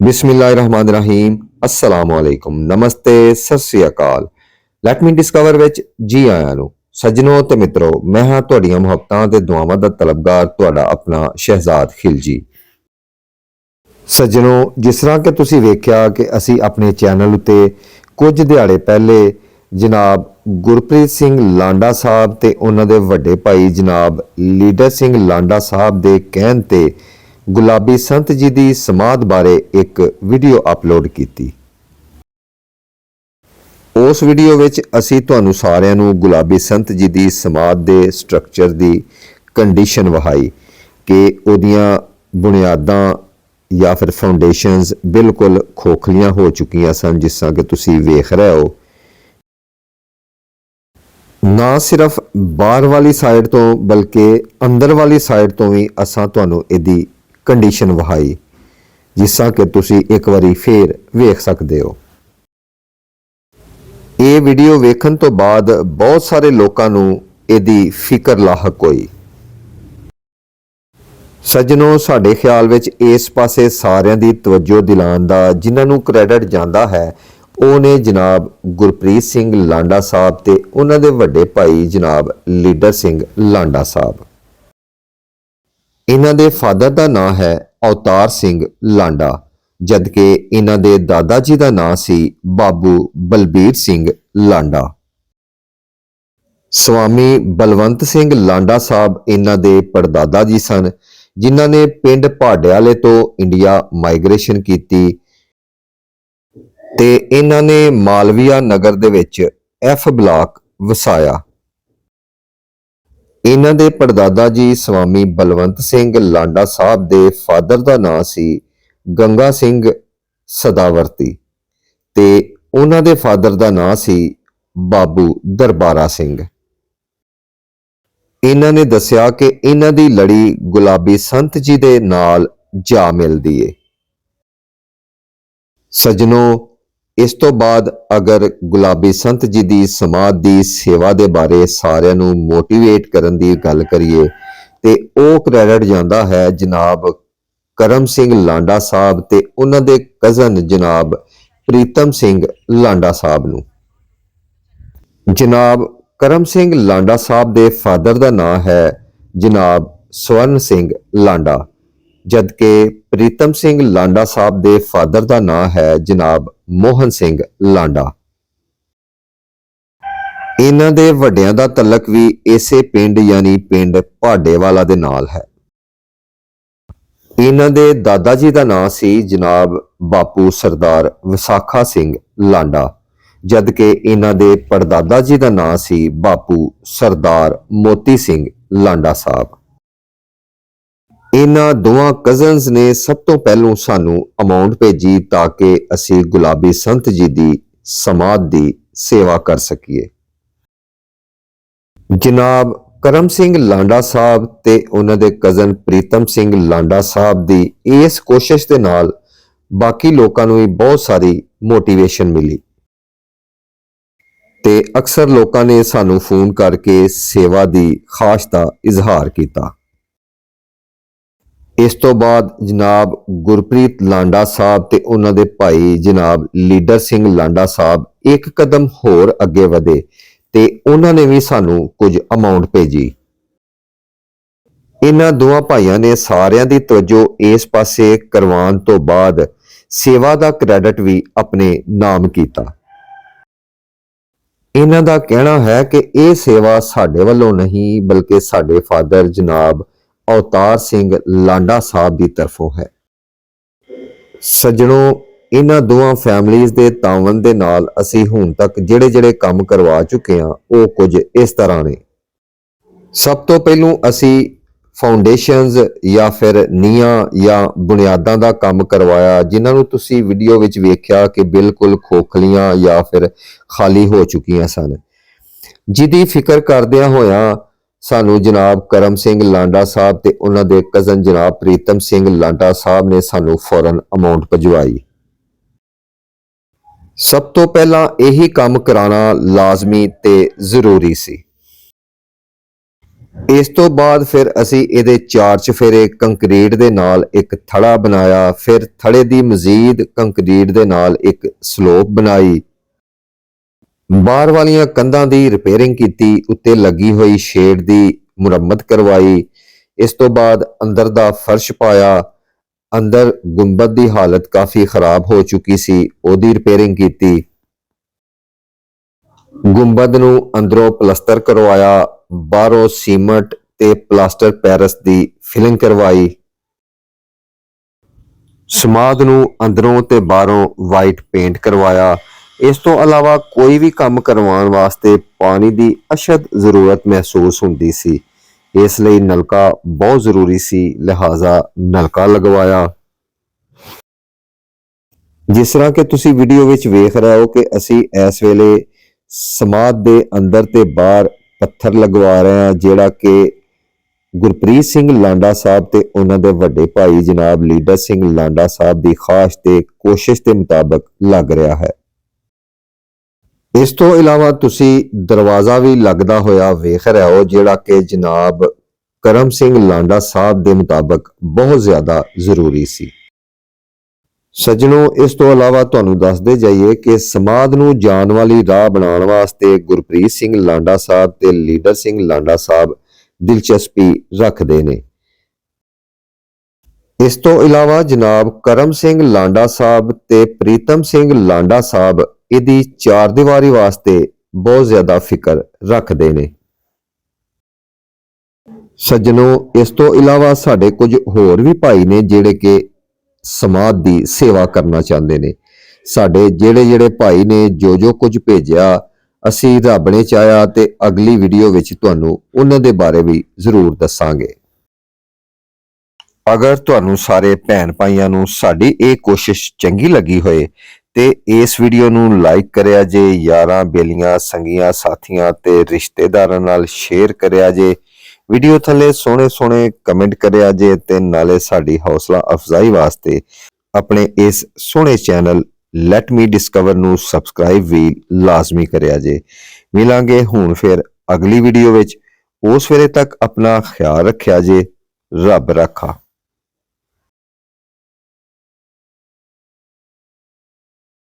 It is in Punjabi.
ਬਿਸਮਿਲ੍ਲਾਹਿਰਰਹਿਮਾਨਿਰਰਹੀਮ। ਅਸਲਾਮ ਵਾਲੇਕੁਮ ਨਮਸਤੇ, ਸਤਿ ਸ੍ਰੀ ਅਕਾਲ। ਲੈਟ ਮੀ ਡਿਸਕਵਰ ਵਿੱਚ ਜੀ ਆਇਆਂ ਨੂੰ। ਸੱਜਣੋ ਤੇ ਮਿੱਤਰੋ, ਮੈਂ ਹਾਂ ਤੁਹਾਡੀਆਂ ਮੁਹੱਬਤਾਂ ਤੇ ਦੁਆਵਾਂ ਦਾ ਤਲਬਗਾਰ ਤੁਹਾਡਾ ਆਪਣਾ ਸ਼ਹਿਜ਼ਾਦ ਖਿਲਜੀ। ਸੱਜਣੋ, ਜਿਸ ਤਰ੍ਹਾਂ ਕਿ ਤੁਸੀਂ ਵੇਖਿਆ ਕਿ ਅਸੀਂ ਆਪਣੇ ਚੈਨਲ ਉਤੇ ਕੁਝ ਦਿਹਾੜੇ ਪਹਿਲੇ ਜਨਾਬ ਗੁਰਪ੍ਰੀਤ ਸਿੰਘ ਲਾਂਡਾ ਸਾਹਿਬ ਤੇ ਉਹਨਾਂ ਦੇ ਵੱਡੇ ਭਾਈ ਜਨਾਬ ਲੀਡਰ ਸਿੰਘ ਲਾਂਡਾ ਸਾਹਿਬ ਦੇ ਕਹਿਣ ਤੇ ਗੁਲਾਬੀ ਸੰਤ ਜੀ ਦੀ ਸਮਾਧ ਬਾਰੇ ਇੱਕ ਵੀਡੀਓ ਅਪਲੋਡ ਕੀਤੀ। ਉਸ ਵੀਡੀਓ ਵਿੱਚ ਅਸੀਂ ਤੁਹਾਨੂੰ ਸਾਰਿਆਂ ਨੂੰ ਗੁਲਾਬੀ ਸੰਤ ਜੀ ਦੀ ਸਮਾਧ ਦੇ ਸਟਰਕਚਰ ਦੀ ਕੰਡੀਸ਼ਨ ਵਹਾਈ ਕਿ ਉਹਦੀਆਂ ਬੁਨਿਆਦਾਂ ਜਾਂ ਫਿਰ ਫਾਊਂਡੇਸ਼ਨਸ ਬਿਲਕੁਲ ਖੋਖਲੀਆਂ ਹੋ ਚੁੱਕੀਆਂ ਸਨ, ਜਿਸ ਤਰ੍ਹਾਂ ਕਿ ਤੁਸੀਂ ਵੇਖ ਰਹੇ ਹੋ। ਨਾ ਸਿਰਫ ਬਾਹਰ ਵਾਲੀ ਸਾਈਡ ਤੋਂ, ਬਲਕਿ ਅੰਦਰ ਵਾਲੀ ਸਾਈਡ ਤੋਂ ਵੀ ਅਸਾਂ ਤੁਹਾਨੂੰ ਇਹਦੀ ਕੰਡੀਸ਼ਨ ਵਹਾਈ, ਜਿਸ ਕਿ ਤੁਸੀਂ ਇੱਕ ਵਾਰੀ ਫੇਰ ਵੇਖ ਸਕਦੇ ਹੋ। ਇਹ ਵੀਡੀਓ ਵੇਖਣ ਤੋਂ ਬਾਅਦ ਬਹੁਤ ਸਾਰੇ ਲੋਕਾਂ ਨੂੰ ਇਹਦੀ ਫਿਕਰ ਲਾਹਕ ਹੋਈ। ਸੱਜਣੋ, ਸਾਡੇ ਖਿਆਲ ਵਿੱਚ ਇਸ ਪਾਸੇ ਸਾਰਿਆਂ ਦੀ ਤਵੱਜੋ ਦਿਲਾਉਣ ਦਾ ਜਿਨ੍ਹਾਂ ਨੂੰ ਕ੍ਰੈਡਿਟ ਜਾਂਦਾ ਹੈ, ਉਹ ਨੇ ਜਨਾਬ ਗੁਰਪ੍ਰੀਤ ਸਿੰਘ ਲਾਂਡਾ ਸਾਹਿਬ ਤੇ ਉਹਨਾਂ ਦੇ ਵੱਡੇ ਭਾਈ ਜਨਾਬ ਲੀਡਰ ਸਿੰਘ ਲਾਂਡਾ ਸਾਹਿਬ। ਇਹਨਾਂ ਦੇ ਫਾਦਰ ਦਾ ਨਾਂ ਹੈ ਅਵਤਾਰ ਸਿੰਘ ਲਾਂਡਾ, ਜਦਕਿ ਇਹਨਾਂ ਦੇ ਦਾਦਾ ਜੀ ਦਾ ਨਾਂ ਸੀ ਬਾਬੂ ਬਲਬੀਰ ਸਿੰਘ ਲਾਂਡਾ। ਸਵਾਮੀ ਬਲਵੰਤ ਸਿੰਘ ਲਾਂਡਾ ਸਾਹਿਬ ਇਹਨਾਂ ਦੇ ਪੜਦਾਦਾ ਜੀ ਸਨ, ਜਿਨ੍ਹਾਂ ਨੇ ਪਿੰਡ ਭਾਡਿਆਲੇ ਤੋਂ ਇੰਡੀਆ ਮਾਈਗ੍ਰੇਸ਼ਨ ਕੀਤੀ ਤੇ ਇਹਨਾਂ ਨੇ ਮਾਲਵੀਆ ਨਗਰ ਦੇ ਵਿੱਚ ਐਫ ਬਲਾਕ ਵਸਾਇਆ। ਇਹਨਾਂ ਦੇ ਪੜਦਾਦਾ ਜੀ ਸਵਾਮੀ ਬਲਵੰਤ ਸਿੰਘ ਲਾਂਡਾ ਸਾਹਿਬ ਦੇ ਫਾਦਰ ਦਾ ਨਾਂ ਸੀ ਗੰਗਾ ਸਿੰਘ ਸਦਾਵਰਤੀ ਤੇ ਉਹਨਾਂ ਦੇ ਫਾਦਰ ਦਾ ਨਾਂ ਸੀ ਬਾਬੂ ਦਰਬਾਰਾ ਸਿੰਘ। ਇਹਨਾਂ ਨੇ ਦੱਸਿਆ ਕਿ ਇਹਨਾਂ ਦੀ ਲੜੀ ਗੁਲਾਬੀ ਸੰਤ ਜੀ ਦੇ ਨਾਲ ਜਾ ਮਿਲਦੀ ਏ। ਸਜਣੋ ਇਸ ਤੋਂ ਬਾਅਦ ਅਗਰ ਗੁਲਾਬੀ ਸੰਤ ਜੀ ਦੀ ਸਮਾਧ ਦੀ ਸੇਵਾ ਦੇ ਬਾਰੇ ਸਾਰਿਆਂ ਨੂੰ ਮੋਟੀਵੇਟ ਕਰਨ ਦੀ ਗੱਲ ਕਰੀਏ, ਤੇ ਉਹ ਕ੍ਰੈਡਿਟ ਜਾਂਦਾ ਹੈ ਜਨਾਬ ਕਰਮ ਸਿੰਘ ਲਾਂਡਾ ਸਾਹਿਬ ਤੇ ਉਹਨਾਂ ਦੇ ਕਜ਼ਨ ਜਨਾਬ ਪ੍ਰੀਤਮ ਸਿੰਘ ਲਾਂਡਾ ਸਾਹਿਬ ਨੂੰ। ਜਨਾਬ ਕਰਮ ਸਿੰਘ ਲਾਂਡਾ ਸਾਹਿਬ ਦੇ ਫਾਦਰ ਦਾ ਨਾਮ ਹੈ ਜਨਾਬ ਸਵਰਨ ਸਿੰਘ ਲਾਂਡਾ। ਜਦਕਿ ਪ੍ਰੀਤਮ ਸਿੰਘ ਲਾਂਡਾ ਸਾਹਿਬ ਦੇ ਫਾਦਰ ਦਾ ਨਾਂ ਹੈ ਜਨਾਬ ਮੋਹਨ ਸਿੰਘ ਲਾਂਡਾ। ਇਹਨਾਂ ਦੇ ਵੱਡਿਆਂ ਦਾ ਤਲਕ ਵੀ ਇਸੇ ਪਿੰਡ ਯਾਨੀ ਪਿੰਡ ਭਾਡੇਵਾਲਾ ਦੇ ਨਾਲ ਹੈ। ਇਹਨਾਂ ਦੇ ਦਾਦਾ ਜੀ ਦਾ ਨਾਂ ਸੀ ਜਨਾਬ ਬਾਪੂ ਸਰਦਾਰ ਵਿਸਾਖਾ ਸਿੰਘ ਲਾਂਡਾ, ਜਦਕਿ ਇਹਨਾਂ ਦੇ ਪੜਦਾਦਾ ਜੀ ਦਾ ਨਾਂ ਸੀ ਬਾਪੂ ਸਰਦਾਰ ਮੋਤੀ ਸਿੰਘ ਲਾਂਡਾ ਸਾਹਿਬ। ਇਹਨਾਂ ਦੋਵਾਂ ਕਜ਼ਨਸ ਨੇ ਸਭ ਤੋਂ ਪਹਿਲਾਂ ਸਾਨੂੰ ਅਮਾਉਂਟ ਭੇਜੀ ਤਾਂ ਕਿ ਅਸੀਂ ਗੁਲਾਬੀ ਸੰਤ ਜੀ ਦੀ ਸਮਾਧ ਦੀ ਸੇਵਾ ਕਰ ਸਕੀਏ। ਜਨਾਬ ਕਰਮ ਸਿੰਘ ਲਾਂਡਾ ਸਾਹਿਬ ਤੇ ਉਹਨਾਂ ਦੇ ਕਜ਼ਨ ਪ੍ਰੀਤਮ ਸਿੰਘ ਲਾਂਡਾ ਸਾਹਿਬ ਦੀ ਇਸ ਕੋਸ਼ਿਸ਼ ਦੇ ਨਾਲ ਬਾਕੀ ਲੋਕਾਂ ਨੂੰ ਵੀ ਬਹੁਤ ਸਾਰੀ ਮੋਟੀਵੇਸ਼ਨ ਮਿਲੀ। ਤੇ ਅਕਸਰ ਲੋਕਾਂ ਨੇ ਸਾਨੂੰ ਫੋਨ ਕਰਕੇ ਸੇਵਾ ਦੀ ਖਾਸ਼ ਦਾ ਇਜ਼ਹਾਰ ਕੀਤਾ। ਇਸ ਤੋਂ ਬਾਅਦ ਜਨਾਬ ਗੁਰਪ੍ਰੀਤ ਲਾਂਡਾ ਸਾਹਿਬ ਤੇ ਉਹਨਾਂ ਦੇ ਭਾਈ ਜਨਾਬ ਲੀਡਰ ਸਿੰਘ ਲਾਂਡਾ ਸਾਹਿਬ ਇੱਕ ਕਦਮ ਹੋਰ ਅੱਗੇ ਵਧੇ ਤੇ ਉਹਨਾਂ ਨੇ ਵੀ ਸਾਨੂੰ ਕੁਝ ਅਮਾਉਂਟ ਭੇਜੀ। ਇਹਨਾਂ ਦੋਵਾਂ ਭਾਈਆਂ ਨੇ ਸਾਰਿਆਂ ਦੀ ਤਵੱਜੋ ਇਸ ਪਾਸੇ ਕਰਵਾਉਣ ਤੋਂ ਬਾਅਦ ਸੇਵਾ ਦਾ ਕ੍ਰੈਡਿਟ ਵੀ ਆਪਣੇ ਨਾਮ ਕੀਤਾ। ਇਹਨਾਂ ਦਾ ਕਹਿਣਾ ਹੈ ਕਿ ਇਹ ਸੇਵਾ ਸਾਡੇ ਵੱਲੋਂ ਨਹੀਂ, ਬਲਕਿ ਸਾਡੇ ਫਾਦਰ ਜਨਾਬ ਅਵਤਾਰ ਸਿੰਘ ਲਾਂਡਾ ਸਾਹਿਬ ਦੀ ਤਰਫੋਂ ਹੈ। ਸੱਜਣੋ, ਇਹਨਾਂ ਦੋਵਾਂ ਫੈਮਲੀਆਂ ਦੇ ਤਾਵਨ ਦੇ ਨਾਲ ਅਸੀਂ ਹੁਣ ਤੱਕ ਜਿਹੜੇ ਜਿਹੜੇ ਕੰਮ ਕਰਵਾ ਚੁੱਕੇ ਹਾਂ, ਉਹ ਕੁਝ ਇਸ ਤਰ੍ਹਾਂ ਨੇ। ਸਭ ਤੋਂ ਪਹਿਲੂ ਅਸੀਂ ਫਾਊਂਡੇਸ਼ਨਸ ਜਾਂ ਫਿਰ ਨੀਆਂ ਜਾਂ ਬੁਨਿਆਦਾਂ ਦਾ ਕੰਮ ਕਰਵਾਇਆ, ਜਿਨ੍ਹਾਂ ਨੂੰ ਤੁਸੀਂ ਵੀਡੀਓ ਵਿੱਚ ਵੇਖਿਆ ਕਿ ਬਿਲਕੁਲ ਖੋਖਲੀਆਂ ਜਾਂ ਫਿਰ ਖਾਲੀ ਹੋ ਚੁੱਕੀਆਂ ਸਨ। ਜਿਹਦੀ ਫਿਕਰ ਕਰਦਿਆਂ ਹੋਇਆਂ ਸਾਨੂੰ ਜਨਾਬ ਕਰਮ ਸਿੰਘ ਲਾਂਡਾ ਸਾਹਿਬ ਤੇ ਉਹਨਾਂ ਦੇ ਕਜ਼ਨ ਜਨਾਬ ਪ੍ਰੀਤਮ ਸਿੰਘ ਲਾਂਡਾ ਸਾਹਿਬ ਨੇ ਸਾਨੂੰ ਫੌਰਨ ਅਮਾਉਂਟ ਭਜਵਾਈ। ਸਭ ਤੋਂ ਪਹਿਲਾਂ ਇਹੀ ਕੰਮ ਕਰਾਉਣਾ ਲਾਜ਼ਮੀ ਤੇ ਜ਼ਰੂਰੀ ਸੀ। ਇਸ ਤੋਂ ਬਾਅਦ ਫਿਰ ਅਸੀਂ ਇਹਦੇ ਚਾਰ ਚਫੇਰੇ ਕੰਕਰੀਟ ਦੇ ਨਾਲ ਇੱਕ ਥੜਾ ਬਣਾਇਆ, ਫਿਰ ਥੜੇ ਦੀ ਮਜ਼ੀਦ ਕੰਕਰੀਟ ਦੇ ਨਾਲ ਇੱਕ ਸਲੋਪ ਬਣਾਈ ਬਾਹਰ ਵਾਲੀਆਂ ਕੰਧਾਂ ਦੀ ਰਿਪੇਅਰਿੰਗ ਕੀਤੀ, ਉੱਤੇ ਲੱਗੀ ਹੋਈ ਸ਼ੇਡ ਦੀ ਮੁਰੰਮਤ ਕਰਵਾਈ। ਇਸ ਤੋਂ ਬਾਅਦ ਅੰਦਰ ਦਾ ਫਰਸ਼ ਪਾਇਆ। ਅੰਦਰ ਗੁੰਬਦ ਦੀ ਹਾਲਤ ਕਾਫੀ ਖਰਾਬ ਹੋ ਚੁੱਕੀ ਸੀ। ਉਹਦੀ ਰਿਪੇਅਰਿੰਗ ਕੀਤੀ। ਗੁੰਬਦ ਨੂੰ ਅੰਦਰੋਂ ਪਲਸਤਰ ਕਰਵਾਇਆ। ਬਾਹਰੋਂ ਸੀਮਟ ਤੇ ਪਲਾਸਟਰ ਪੈਰਸ ਦੀ ਫਿਲਿੰਗ ਕਰਵਾਈ। ਸਮਾਦ ਨੂੰ ਅੰਦਰੋਂ ਤੇ ਬਾਹਰੋਂ ਵਾਈਟ ਪੇਂਟ ਕਰਵਾਇਆ। ਇਸ ਤੋਂ ਇਲਾਵਾ ਕੋਈ ਵੀ ਕੰਮ ਕਰਵਾਉਣ ਵਾਸਤੇ ਪਾਣੀ ਦੀ ਅਸ਼ਦ ਜ਼ਰੂਰਤ ਮਹਿਸੂਸ ਹੁੰਦੀ ਸੀ। ਇਸ ਲਈ ਨਲਕਾ ਬਹੁਤ ਜ਼ਰੂਰੀ ਸੀ, ਲਿਹਾਜ਼ਾ ਨਲਕਾ ਲਗਵਾਇਆ। ਜਿਸ ਤਰ੍ਹਾਂ ਕਿ ਤੁਸੀਂ ਵੀਡੀਓ ਵਿੱਚ ਵੇਖ ਰਹੇ ਹੋ ਕਿ ਅਸੀਂ ਇਸ ਵੇਲੇ ਸਮਾਦ ਦੇ ਅੰਦਰ ਤੇ ਬਾਹਰ ਪੱਥਰ ਲਗਵਾ ਰਹੇ ਹਾਂ, ਜਿਹੜਾ ਕਿ ਗੁਰਪ੍ਰੀਤ ਸਿੰਘ ਲਾਂਡਾ ਸਾਹਿਬ ਤੇ ਉਹਨਾਂ ਦੇ ਵੱਡੇ ਭਾਈ ਜਨਾਬ ਲੀਡਰ ਸਿੰਘ ਲਾਂਡਾ ਸਾਹਿਬ ਦੀ ਖਾਸ਼ ਤੇ ਕੋਸ਼ਿਸ਼ ਦੇ ਮੁਤਾਬਕ ਲੱਗ ਰਿਹਾ ਹੈ। ਇਸ ਤੋਂ ਇਲਾਵਾ ਤੁਸੀਂ ਦਰਵਾਜ਼ਾ ਵੀ ਲੱਗਦਾ ਹੋਇਆ ਵੇਖ ਰਹੇ ਹੋ, ਜਿਹੜਾ ਕਿ ਜਨਾਬ ਕਰਮ ਸਿੰਘ ਲਾਂਡਾ ਸਾਹਿਬ ਦੇ ਮੁਤਾਬਕ ਬਹੁਤ ਜ਼ਿਆਦਾ ਜ਼ਰੂਰੀ ਸੀ। ਸੱਜਣੋ, ਇਸ ਤੋਂ ਇਲਾਵਾ ਤੁਹਾਨੂੰ ਦੱਸਦੇ ਜਾਈਏ ਕਿ ਸਮਾਦ ਨੂੰ ਜਾਣ ਵਾਲੀ ਰਾਹ ਬਣਾਉਣ ਵਾਸਤੇ ਗੁਰਪ੍ਰੀਤ ਸਿੰਘ ਲਾਂਡਾ ਸਾਹਿਬ ਤੇ ਲੀਡਰ ਸਿੰਘ ਲਾਂਡਾ ਸਾਹਿਬ ਦਿਲਚਸਪੀ ਰੱਖਦੇ ਨੇ। ਇਸ ਤੋਂ ਇਲਾਵਾ ਜਨਾਬ ਕਰਮ ਸਿੰਘ ਲਾਂਡਾ ਸਾਹਿਬ ਤੇ ਪ੍ਰੀਤਮ ਸਿੰਘ ਲਾਂਡਾ ਸਾਹਿਬ ਇਹਦੀ ਚਾਰ ਦੀਵਾਰੀ ਵਾਸਤੇ ਬਹੁਤ ਜ਼ਿਆਦਾ ਫਿਕਰ ਰੱਖਦੇ ਨੇ। ਸੱਜਣੋ, ਇਸ ਤੋਂ ਇਲਾਵਾ ਸਾਡੇ ਕੁਝ ਹੋਰ ਵੀ ਭਾਈ ਨੇ ਜਿਹੜੇ ਕਿ ਸਮਾਜ ਦੀ ਸੇਵਾ ਕਰਨਾ ਚਾਹੁੰਦੇ ਨੇ। ਸਾਡੇ ਜਿਹੜੇ ਜਿਹੜੇ ਭਾਈ ਨੇ ਜੋ ਜੋ ਕੁਝ ਭੇਜਿਆ, ਅਸੀਂ ਰੱਬ ਨੇ ਚਾਹਿਆ ਤੇ ਅਗਲੀ ਵੀਡੀਓ ਵਿੱਚ ਤੁਹਾਨੂੰ ਉਹਨਾਂ ਦੇ ਬਾਰੇ ਵੀ ਜ਼ਰੂਰ ਦੱਸਾਂਗੇ। ਅਗਰ ਤੁਹਾਨੂੰ ਸਾਰੇ ਭੈਣ ਭਾਈਆਂ ਨੂੰ ਸਾਡੀ ਇਹ ਕੋਸ਼ਿਸ਼ ਚੰਗੀ ਲੱਗੀ ਹੋਏ, ਤੇ ਇਸ ਵੀਡੀਓ ਨੂੰ ਲਾਈਕ ਕਰਿਆ ਜੇ, ਯਾਰਾਂ, ਬੇਲੀਆਂ, ਸੰਗੀਆਂ, ਸਾਥੀਆਂ ਤੇ ਰਿਸ਼ਤੇਦਾਰਾਂ ਨਾਲ ਸ਼ੇਅਰ ਕਰਿਆ ਜੇ, ਵੀਡੀਓ ਥੱਲੇ ਸੋਹਣੇ ਸੋਹਣੇ ਕਮੈਂਟ ਕਰਿਆ ਜੇ ਤੇ ਨਾਲੇ ਸਾਡੀ ਹੌਸਲਾ ਅਫਜ਼ਾਈ ਵਾਸਤੇ ਆਪਣੇ ਇਸ ਸੋਹਣੇ ਚੈਨਲ ਲੈਟ ਮੀ ਡਿਸਕਵਰ ਨੂੰ ਸਬਸਕ੍ਰਾਈਬ ਵੀ ਲਾਜ਼ਮੀ ਕਰਿਆ ਜੇ। ਮਿਲਾਂਗੇ ਹੁਣ ਫਿਰ ਅਗਲੀ ਵੀਡੀਓ ਵਿੱਚ। ਉਸ ਵੇਲੇ ਤੱਕ ਆਪਣਾ ਖਿਆਲ ਰੱਖਿਆ ਜੇ, ਰੱਬ ਰੱਖਾ।